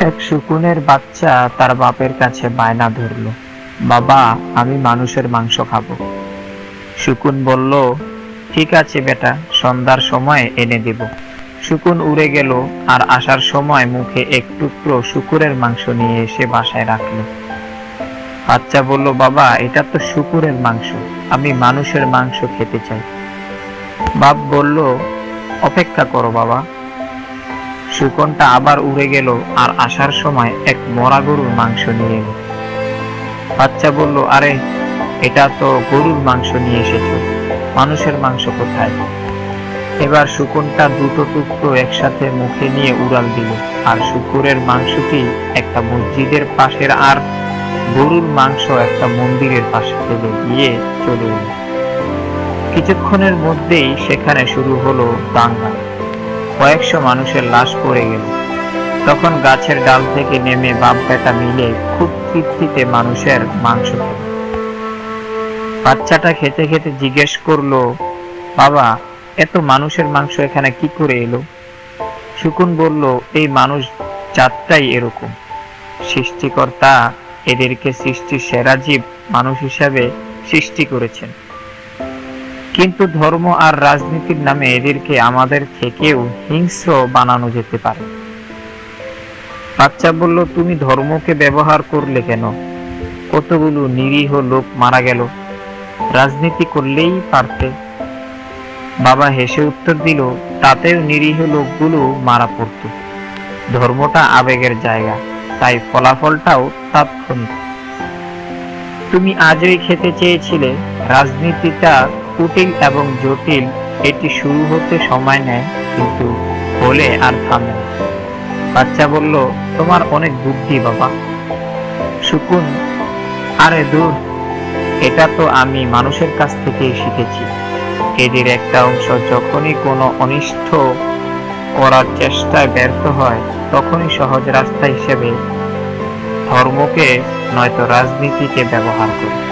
এক শকুনের বাচ্চা তার বাপের কাছে বায়না ধরল। বাবা, আমি মানুষের মাংস খাব। শকুন বলল, ঠিক আছে বেটা, সন্ধ্যার সময় এনে দেব। শকুন উড়ে গেল আর আসার সময় মুখে এক টুকরো শুকুরের মাংস নিয়ে এসে বাসায় রাখল। বাচ্চা বলল, বাবা, এটা তো শুকুরের মাংস, আমি মানুষের মাংস খেতে চাই। বাপ বলল, অপেক্ষা করো বাবা শুকনটা আবার উড়ে গেল আর আসার সময় এক মরা গরুর মাংস নিয়ে এলো। বাচ্চা বলল, আরে, এটা তো গরুর মাংস নিয়ে এসেছ। মানুষের মাংস কোথায়? এবার শুকনটা দুটো টুকরো একসাথে মুখে নিয়ে উড়াল দিল আর শুকুরের মাংসটি একটা মসজিদের পাশের আর গরুর মাংস একটা মন্দিরের পাশে ফেলে গিয়ে চলে এলো। কিছুক্ষণের মধ্যেই সেখানে শুরু হলো দাঙ্গা। কয়েকশো মানুষের লাশ পড়ে গেল। তখন গাছের ডাল থেকে নেমে বাপ বেটা মিলে খুব তৃপ্তিতে মানুষের মাংস খেল। বাচ্চাটা খেতে খেতে জিজ্ঞেস করল, বাবা, এত মানুষের মাংস এখানে কি করে এলো? শুকুন বলল, এই মানুষ জাতটাই এরকম। সৃষ্টিকর্তা এদেরকে সৃষ্টির সেরা জীব মানুষ হিসাবে সৃষ্টি করেছেন। কিন্তু ধর্ম আর রাজনীতির নামে এদেরকে আমাদের থেকেও হিংস্র বানানো যেতে পারে। বাচ্চা বলল, তুমি ধর্মকে ব্যবহার করলে কেন? কতগুলো নিরীহ লোক মারা গেল। রাজনীতি করলেই পারতে। বাবা হেসে উত্তর দিল, তাতেও নিরীহ লোকগুলো মারা পড়ত। ধর্মটা আবেগের জায়গা, তাই ফলাফলটাও তাৎক্ষণিক। তুমি আজই খেতে চেয়েছিলে, রাজনীতিটা কুটিল এবং জটিল, এটি শুরু হতে সময় নেয়, কিন্তু হলে আর থামে বাচ্চা বলল, তোমার অনেক বুদ্ধি, বাবা। শুকুন আরে দূর, এটা তো আমি মানুষের কাছ থেকেই শিখেছি। এদের একটা অংশ যখনই কোনো অনিষ্ট করার চেষ্টায় ব্যর্থ হয়, তখনই সহজ রাস্তা হিসেবে ধর্মকে, নয়তো রাজনীতিকে ব্যবহার করে।